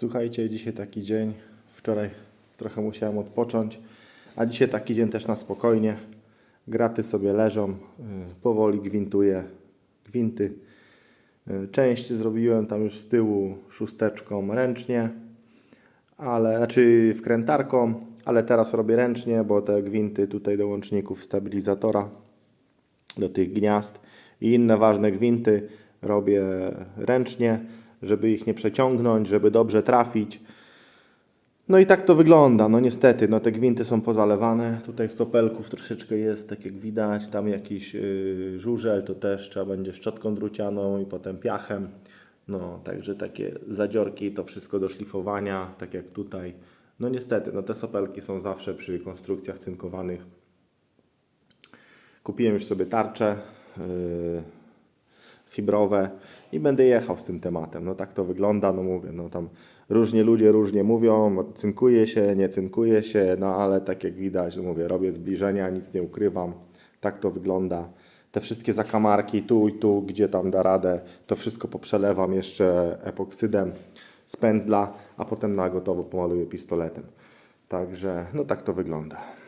Słuchajcie, dzisiaj taki dzień. Wczoraj trochę musiałem odpocząć, a dzisiaj taki dzień też na spokojnie. Graty sobie leżą, y, powoli gwintuję gwinty. Y, Część zrobiłem tam już z tyłu szósteczką ręcznie, ale znaczy wkrętarką, ale teraz robię ręcznie, bo te gwinty tutaj do łączników stabilizatora, do tych gniazd i inne ważne gwinty robię ręcznie, żeby ich nie przeciągnąć, żeby dobrze trafić. No i tak to wygląda, no niestety, no te gwinty są pozalewane, tutaj stopelków troszeczkę jest, tak jak widać, tam jakiś yy, żużel, to też trzeba będzie szczotką drucianą i potem piachem. No, także takie zadziorki, to wszystko do szlifowania, tak jak tutaj. No niestety, no te sopelki są zawsze przy konstrukcjach cynkowanych. Kupiłem już sobie tarcze yy, fibrowe i będę jechał z tym tematem. No tak to wygląda, no mówię, no tam różnie ludzie różnie mówią, cynkuje się, nie cynkuje się, no ale tak jak widać, no mówię, robię zbliżenia, nic nie ukrywam. Tak to wygląda. Te wszystkie zakamarki tu i tu, gdzie tam da radę, to wszystko poprzelewam jeszcze epoksydem z pędzla, a potem na gotowo pomaluję pistoletem. Także no tak to wygląda.